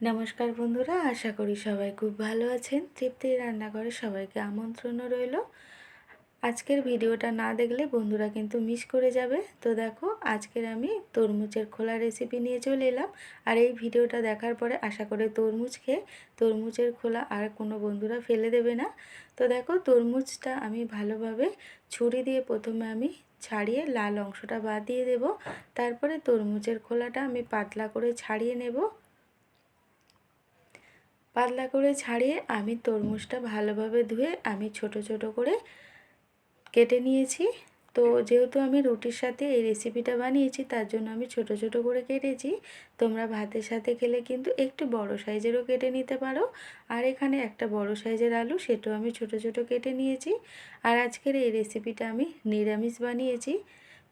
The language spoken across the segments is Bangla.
নমস্কার বন্ধুরা, আশা করি সবাই খুব ভালো আছেন। তৃপ্তির রান্নাঘরে সবাইকে আমন্ত্রণ রইল। আজকের ভিডিওটা না দেখলে বন্ধুরা কিন্তু মিস করে যাবে। তো দেখো, আজকের আমি তরমুজের খোলা রেসিপি নিয়ে চলে এলাম। আর এই ভিডিওটা দেখার পরে আশা করে তরমুজ খেয়ে তরমুজের খোলা আর কোনো বন্ধুরা ফেলে দেবে না। তো দেখো, তরমুজটা আমি ভালোভাবে ছুরি দিয়ে প্রথমে আমি ছাড়িয়ে লাল অংশটা বাদ দিয়ে দেব। তারপরে তরমুজের খোলাটা আমি পাতলা করে ছাড়িয়ে নেব। পাতলা করে ছাড়িয়ে আমি তরমুজটা ভালোভাবে ধুয়ে আমি ছোট ছোট করে কেটে নিয়েছি। তো যেহেতু আমি রুটির সাথে এই রেসিপিটা বানিয়েছি, তার জন্য আমি ছোট ছোট করে কেটেছি। তোমরা ভাতের সাথে খেলে কিন্তু একটু বড় সাইজেরও কেটে নিতে পারো। আর এখানে একটা বড় সাইজের আলু, সেটাও আমি ছোট ছোট কেটে নিয়েছি। আর আজকের এই রেসিপিটা আমি নিরামিষ বানিয়েছি।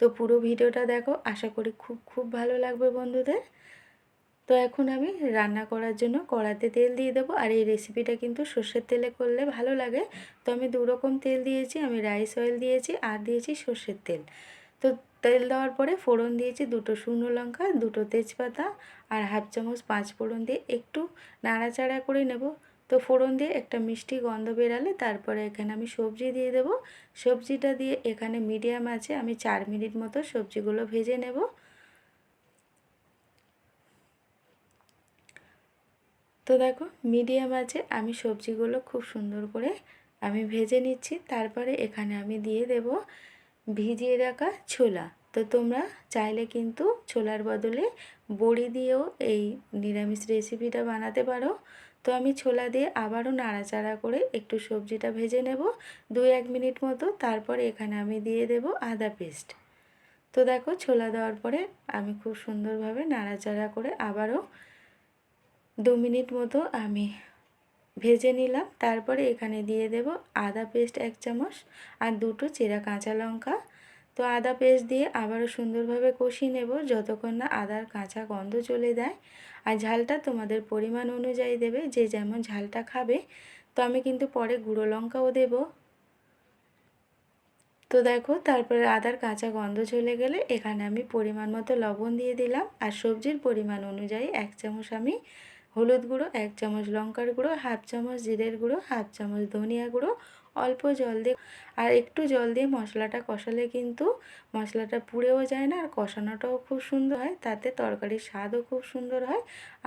তো পুরো ভিডিওটা দেখো, আশা করি খুব খুব ভালো লাগবে বন্ধুদের। তো এখন আমি রান্না করার জন্য কড়াতে তেল দিয়ে দেবো আর এই রেসিপিটা কিন্তু সর্ষের তেলে করলে ভালো লাগে। তো আমি দু রকম তেল দিয়েছি, আমি রাইস অয়েল দিয়েছি আর দিয়েছি সর্ষের তেল। তো তেল দেওয়ার পরে ফোড়ন দিয়েছি দুটো শুকনো লঙ্কা, দুটো তেজপাতা আর হাফ চামচ পাঁচ ফোড়ন দিয়ে একটু নাড়াচাড়া করে নেব। তো ফোড়ন দিয়ে একটা মিষ্টি গন্ধ বেরালে তারপরে এখানে আমি সবজি দিয়ে দেব। সবজিটা দিয়ে এখানে মিডিয়াম আছে, আমি চার মিনিট মতো সবজিগুলো ভেজে নেব। তো দেখো, মিডিয়াম আছে, আমি সবজিগুলো খুব সুন্দর করে আমি ভেজে নিচ্ছি। তারপরে এখানে আমি দিয়ে দেব ভিজিয়ে রাখা ছোলা। তো তোমরা চাইলে কিন্তু ছোলার বদলে বড়ি দিয়েও এই নিরামিষ রেসিপিটা বানাতে পারো। তো আমি ছোলা দিয়ে আবারও নাড়াচাড়া করে একটু সবজিটা ভেজে নেব দু এক মিনিট মতো। তারপরে এখানে আমি দিয়ে দেব আদা পেস্ট। তো দেখো, ছোলা দেওয়ার পরে আমি খুব সুন্দরভাবে নাড়াচাড়া করে আবারও দু মিনিট মতো আমি ভেজে নিলাম। তারপরে এখানে দিয়ে দেব আদা পেস্ট এক চামচ আর দুটো চেরা কাঁচা লঙ্কা। তো আদা পেস্ট দিয়ে আবারও সুন্দরভাবে কষিয়ে নেব যতক্ষণ না আদার কাঁচা গন্ধ চলে যায়। আর ঝালটা তোমাদের পরিমাণ অনুযায়ী দেবে, যে যেমন ঝালটা খাবে। তো আমি কিন্তু পরে গুঁড়ো লঙ্কাও দেব। তো দেখো, তারপরে আদার কাঁচা গন্ধ চলে গেলে এখানে আমি পরিমাণ মতো লবণ দিয়ে দিলাম। আর সবজির পরিমাণ অনুযায়ী এক চামচ আমি হলুদ গুঁড়ো, এক চামচ লঙ্কার গুঁড়ো, হাফ চামচ জিরের গুঁড়ো, হাফ চামচ ধনিয়া গুঁড়ো, অল্প জল দিয়ে আর একটু জল দিয়ে মশলাটা কষালে কিন্তু মশলাটা পুড়েও যায় না আর কষানোটাও খুব সুন্দর হয়। তাতে তরকারির স্বাদও খুব সুন্দর হয়।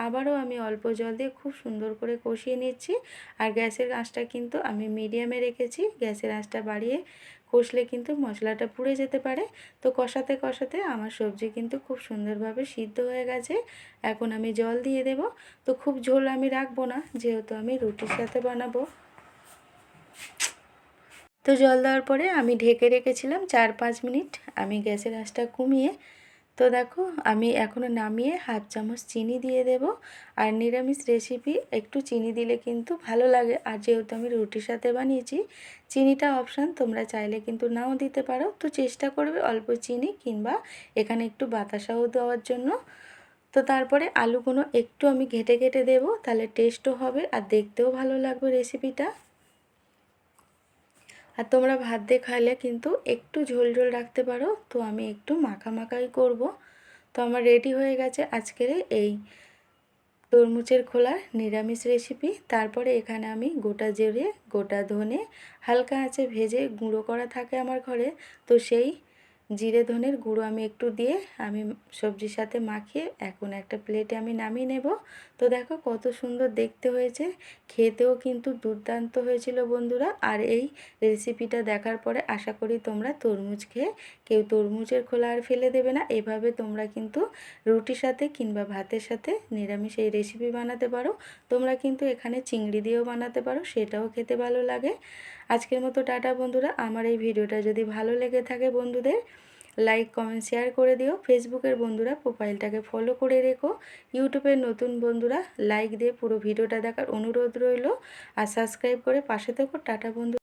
আবারও আমি অল্প জল দিয়ে খুব সুন্দর করে কষিয়ে নিচ্ছি। আর গ্যাসের আঁচটা কিন্তু আমি মিডিয়ামে রেখেছি। গ্যাসের আঁচটা বাড়িয়ে কষলে কিন্তু মশলাটা পুড়ে যেতে পারে। তো কষাতে কষাতে আমার সবজি কিন্তু খুব সুন্দরভাবে সিদ্ধ হয়ে গেছে। এখন আমি জল দিয়ে দেব। তো খুব ঝোল আমি রাখব না, যেহেতু আমি রুটির সাথে বানাবো। তো জল দেওয়ার পরে আমি ঢেকে রেখেছিলাম চার পাঁচ মিনিট। আমি গ্যাসের আঁচটা কমিয়ে তো দেখো, আমি এখনও নামিয়ে হাফ চামচ চিনি দিয়ে দেব। আর নিরামিষ রেসিপি একটু চিনি দিলে কিন্তু ভালো লাগে। আর যেহেতু আমি রুটির সাথে বানিয়েছি, চিনিটা অপশান তোমরা চাইলে কিন্তু নাও দিতে পারো। তো চেষ্টা করবে অল্প চিনি কিংবা এখানে একটু বাতাসাও দেওয়ার জন্য। তো তারপরে আলুগুলো একটু আমি ঘেটে ঘেটে দেবো, তাহলে টেস্টও হবে আর দেখতেও ভালো লাগবে রেসিপিটা আর তোমরা ভাত দিয়ে খাইলে কিন্তু একটু ঝোল ঝোল রাখতে পারো। তো আমি একটু মাখা মাখাই করব। তো আমার রেডি হয়ে গেছে আজকের এই তরমুজের খোলার নিরামিষ রেসিপি তারপরে এখানে আমি গোটা জেরে, গোটা ধনে, হালকা আঁচে ভেজে গুঁড়ো করা থাকে আমার ঘরে। তো সেই জিরে ধনের গুঁড়ো আমি একটু দিয়ে আমি সবজির সাথে মাখিয়ে এখন একটা প্লেটে আমি নামিয়ে নেব। তো দেখো কত সুন্দর দেখতে হয়েছে। খেতেও কিন্তু দুর্দান্ত হয়েছিল বন্ধুরা। আর এই রেসিপিটা দেখার পরে আশা করি তোমরা তরমুজ খেয়ে কেউ তরমুজের খোলা আর ফেলে দেবে না। এভাবে তোমরা কিন্তু রুটির সাথে কিংবা ভাতের সাথে নিরামিষ এই রেসিপি বানাতে পারো। তোমরা কিন্তু এখানে চিংড়ি দিয়েও বানাতে পারো, সেটাও খেতে ভালো লাগে। আজকের মতো টাটা বন্ধুরা। আমার এই ভিডিওটা যদি ভালো লেগে থাকে বন্ধুদের লাইক কমেন্ট শেয়ার করে দিও। ফেসবুকের বন্ধুরা প্রোফাইলটাকে ফলো করে রেখো। ইউটিউবের নতুন বন্ধুরা লাইক দিয়ে পুরো ভিডিওটা দেখার অনুরোধ রইল। আর সাবস্ক্রাইব করে পাশে থেকো। টাটা বন্ধু।